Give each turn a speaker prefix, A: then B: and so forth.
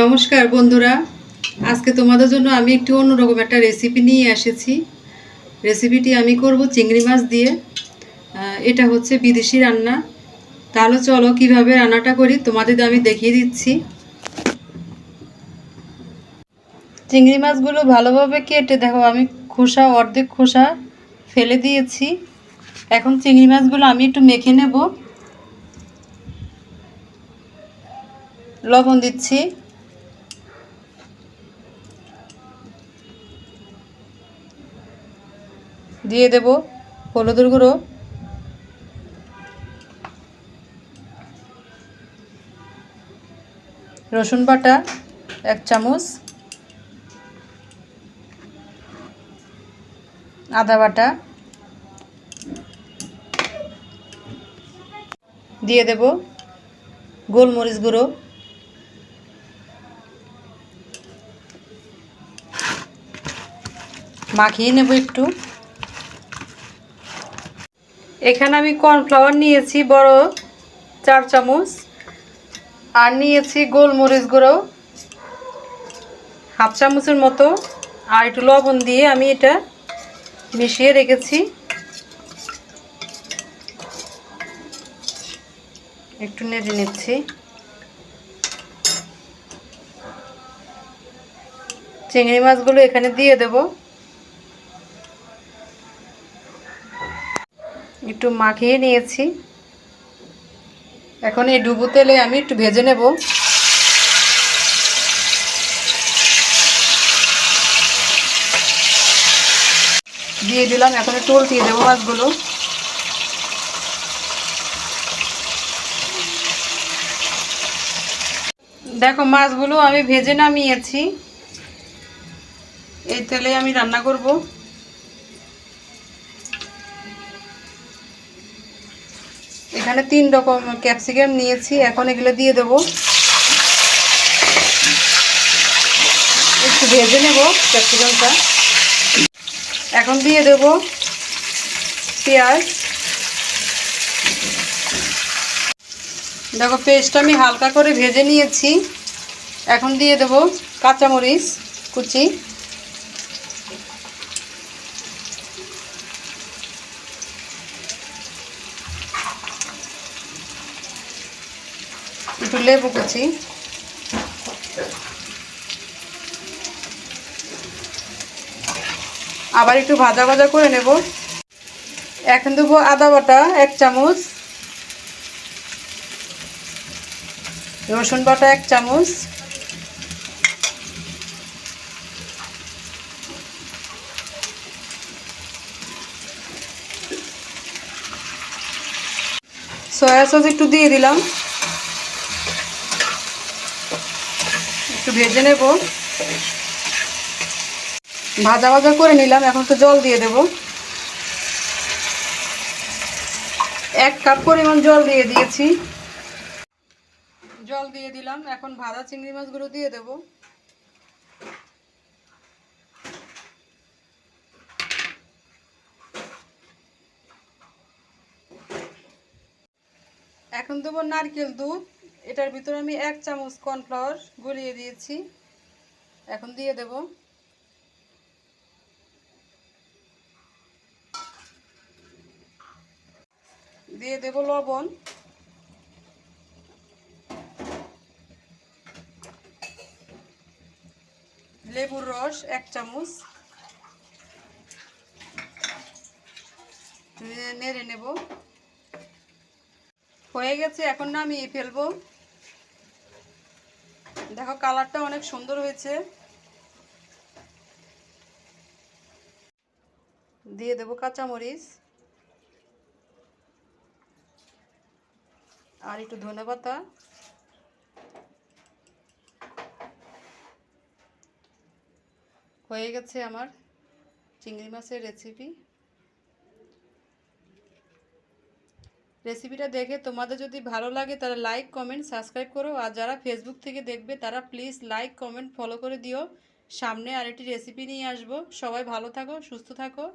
A: নমস্কার বন্ধুরা। আজকে তোমাদের জন্য আমি একটু অন্যরকম একটা রেসিপি নিয়ে এসেছি। রেসিপিটি আমি করব চিংড়ি মাছ দিয়ে। এটা হচ্ছে বিদেশি রান্না। তাহলে চলো কীভাবে রান্নাটা করি, তোমাদের আমি দেখিয়ে দিচ্ছি। চিংড়ি মাছগুলো ভালোভাবে কেটে, দেখো আমি খোসা, অর্ধেক খোসা ফেলে দিয়েছি। এখন চিংড়ি মাছগুলো আমি একটু মেখে নেব। লবণ দিচ্ছি। দিয়ে দেব হলুদের গুঁড়ো। রসুন বাটা এক চামচ। আদা বাটা। দিয়ে দেব গোলমরিচ গুঁড়ো। মাখিয়ে নেব একটু। এখানে আমি কর্নফ্লাওয়ার নিয়েছি বড় চার চামচ। আর নিয়েছি গোলমরিচ গুঁড়ো, হাফ চামচের মতো। আর একটু লবণ দিয়ে আমি এটা মিশিয়ে রেখেছি। একটু নেড়ে নিচ্ছি। চিংড়ি মাছগুলো এখানে দিয়ে দেব। একটু মাখিয়ে নিয়েছি। এখন এই ডুবো তেলে আমি একটু ভেজে নেব। দিয়ে দিলাম, এখন একটু উল্টিয়ে দেবো মাছগুলো। দেখো, মাছগুলো আমি ভেজে নামিয়েছি। এই তেলে আমি রান্না করব। এখানে তিন রকম ক্যাপসিকাম নিয়েছি, এখন এগুলো দিয়ে দেবো। একটু ভেজে নেব ক্যাপসিকামটা এখন দিয়ে দেব পেঁয়াজ। দেখো পেস্টটা আমি হালকা করে ভেজে নিয়েছি। এখন দিয়ে দেব কাঁচামরিচ কুচি। একটু লেবু আবার একটু ভাজা ভাজা করে নেব। এখন দেবো আদা বাটা, এক চামচ। রসুন বাটা, এক চামচ। সয়া সস একটু দিয়ে দিলাম। একটু ভেজে নেব। ভাজা ভাজা করে নিলাম, এখন তো জল দিয়ে দেব। এক কাপ পরিমাণ জল দিয়ে দিয়েছি। জল দিয়ে দিলাম, এখন ভাজা চিংড়ি মাছগুলো দিয়ে দেব। এখন দেবো নারকেল দুধ। এটার ভিতরে আমি এক চামচ কর্নফ্লাওয়ার গলিয়ে দিয়েছি। এখন দিয়ে দেব। দিয়ে দেব লবণ। লেবুর রস এক চামচ। নেড়ে নেব। হয়ে গেছে, এখন নামিয়ে ফেলব। দেখো কালারটা অনেক সুন্দর হয়েছে। দিয়ে দেবো কাঁচামরিচ। আর একটু ধনে পাতা। হয়ে গেছে আমার চিংড়ি মাছের রেসিপি রেসিপিটা দেখে তোমাদের যদি ভালো লাগে তাহলে লাইক কমেন্ট সাবস্ক্রাইব করো। আর যারা ফেসবুক থেকে দেখবে, তারা প্লিজ লাইক কমেন্ট ফলো করে দিও। সামনে আরেকটি রেসিপি নিয়ে আসব। সবাই ভালো থাকো, সুস্থ থাকো।